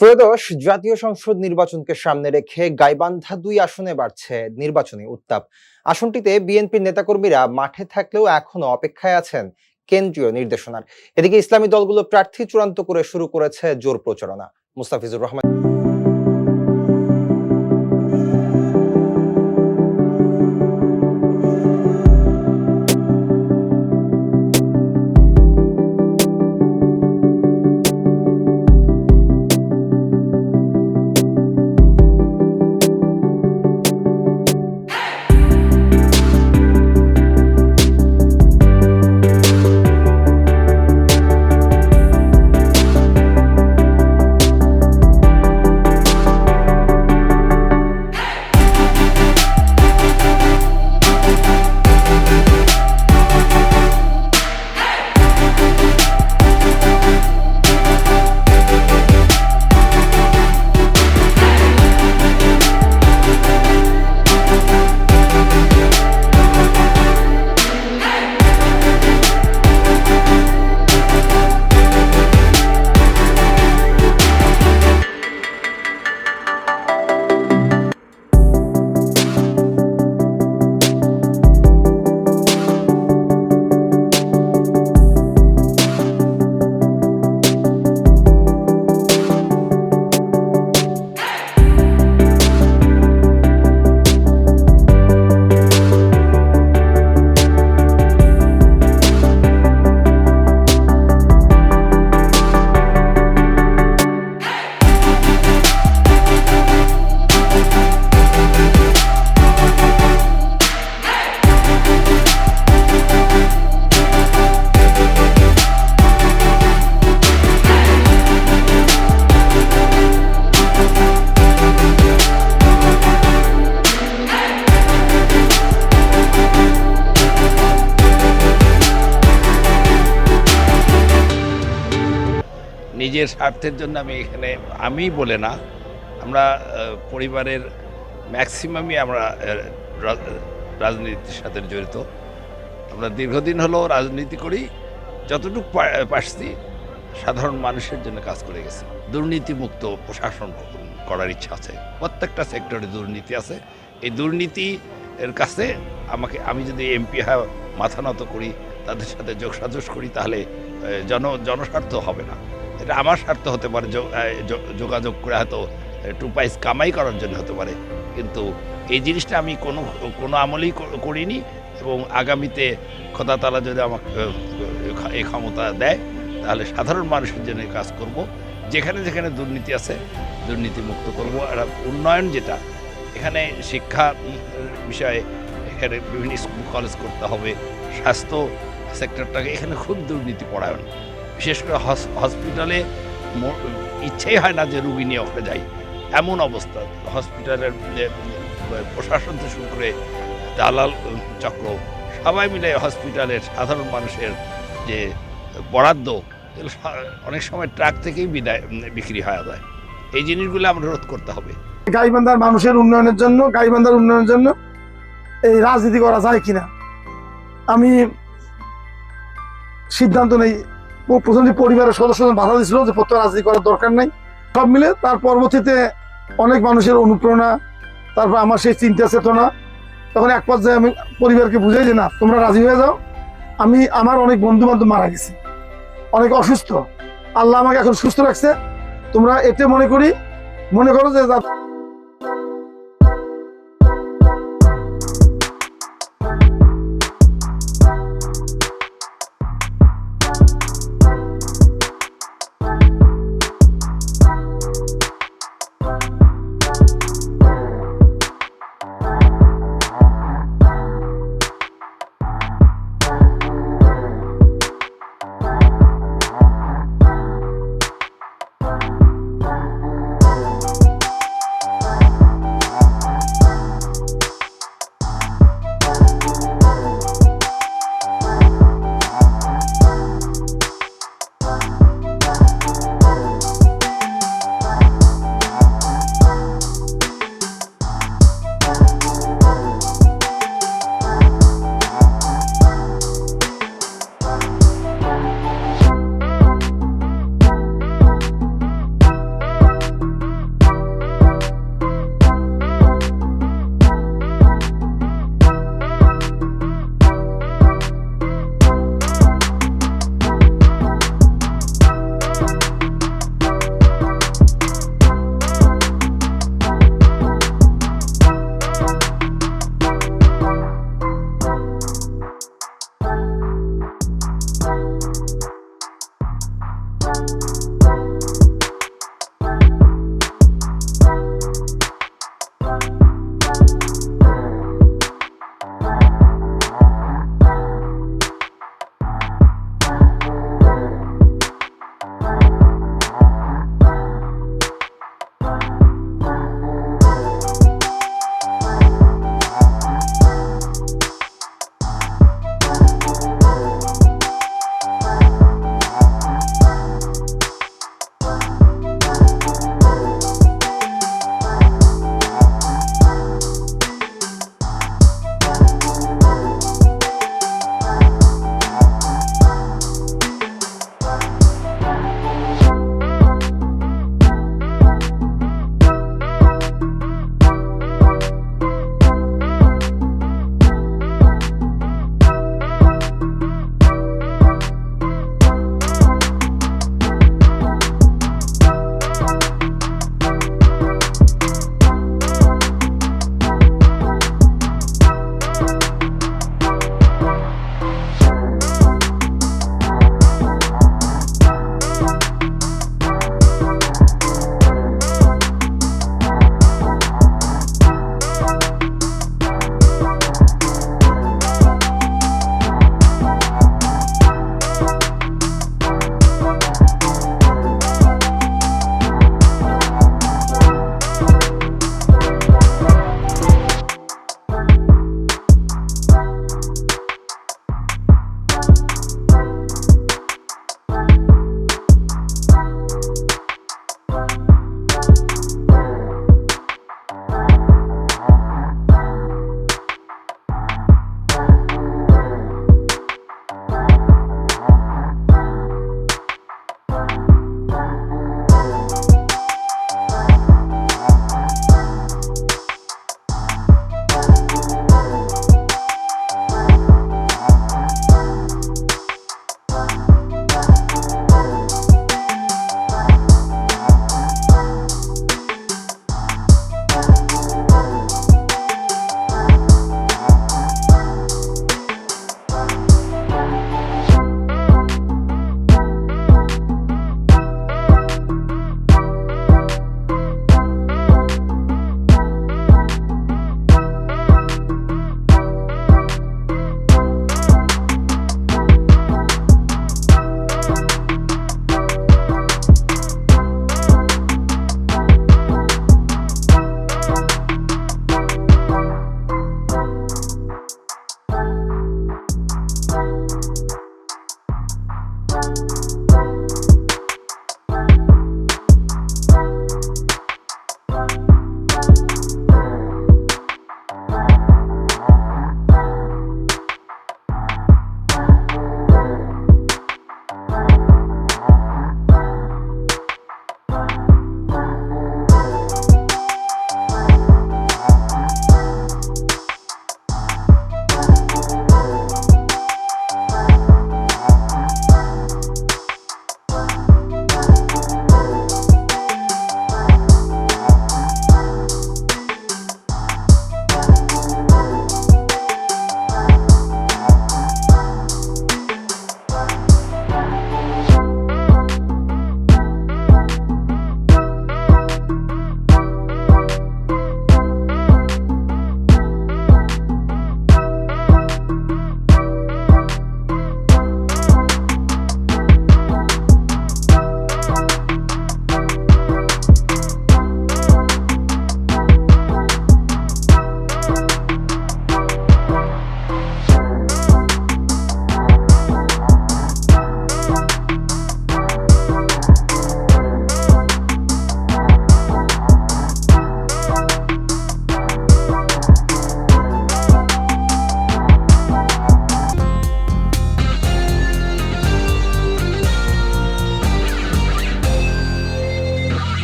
ত্রয়োদশ জাতীয় সংসদ নির্বাচনকে সামনে রেখে গাইবান্ধা দুই আসনে বাড়ছে নির্বাচনী উত্তাপ। আসনটিতে বিএনপির নেতাকর্মীরা মাঠে থাকলেও এখনও অপেক্ষায় আছেন কেন্দ্রীয় নির্দেশনার। এদিকে ইসলামী দলগুলো প্রার্থী চূড়ান্ত করে শুরু করেছে জোর প্রচারণা। মুস্তাফিজুর রহমান নিজের স্বার্থের জন্য আমি এখানে, আমি বলে না, আমরা পরিবারের ম্যাক্সিমামই আমরা রাজনীতির সাথে জড়িত। আমরা দীর্ঘদিন হলো রাজনীতি করি, যতটুকু পারছি, সাধারণ মানুষের জন্য কাজ করে গেছি। দুর্নীতিমুক্ত প্রশাসন করার ইচ্ছা আছে। প্রত্যেকটা সেক্টরে দুর্নীতি আছে। এই দুর্নীতি এর কাছে আমাকে, আমি যদি এমপি মাথা নত করি, তাদের সাথে যোগসাজস করি, তাহলে জন, জনস্বার্থ হবে না। এটা আমার স্বার্থ হতে পারে যোগাযোগ করে হয়তো টু পাইস কামাই করার জন্য হতে পারে। কিন্তু এই জিনিসটা আমি কোনো কোনো আমলেই করিনি এবং আগামীতে খোদা তালা যদি আমাকে এই ক্ষমতা দেয়, তাহলে সাধারণ মানুষের জন্য কাজ করব। যেখানে যেখানে দুর্নীতি আছে, দুর্নীতি মুক্ত করব। আর উন্নয়ন যেটা, এখানে শিক্ষা বিষয়ে এখানে বিভিন্ন স্কুল, কলেজ করতে হবে, স্বাস্থ্য সেক্টরটাকে এখানে খুব দুর্নীতি পড়ায়ন বিশেষ করে হস- হসপিটালে ইচ্ছেই হয় না যে রুগী নিয়ে ওখানে যাই। এমন অবস্থা। হসপিটালের প্রশাসন থেকে শুরু করে দালাল চক্র, সবাই মিলে হসপিটালের সাধারণ মানুষের যে বরাদ্দ অনেক সময় ট্রাক থেকেই বিদায় বিক্রি হয়ে যায় এই জিনিসগুলো আমরা রোধ করতে হবে। গাইবান্ধার মানুষের উন্নয়নের জন্য, গাইবান্ধার উন্নয়নের জন্য এই রাজনীতি করা যায় কিনা? আমি সিদ্ধান্ত নেই। প্রথম যে পরিবারের সদস্যদের বাধা দিয়েছিল যে প্রত্যেক রাজনীতি করার দরকার নাই। সব মিলে তার পরবর্তীতে অনেক মানুষের অনুপ্রেরণা, তারপর আমার সেই চিন্তা চেতনা। তখন এক পর্যায়ে আমি পরিবারকে বুঝাই যে, না, তোমরা রাজি হয়ে যাও। আমি, আমার অনেক বন্ধু বান্ধব মারা গেছে। অনেক অসুস্থ। আল্লাহ আমাকে এখন সুস্থ রাখছে। তোমরা এতে মনে করি, মনে করো যে যা-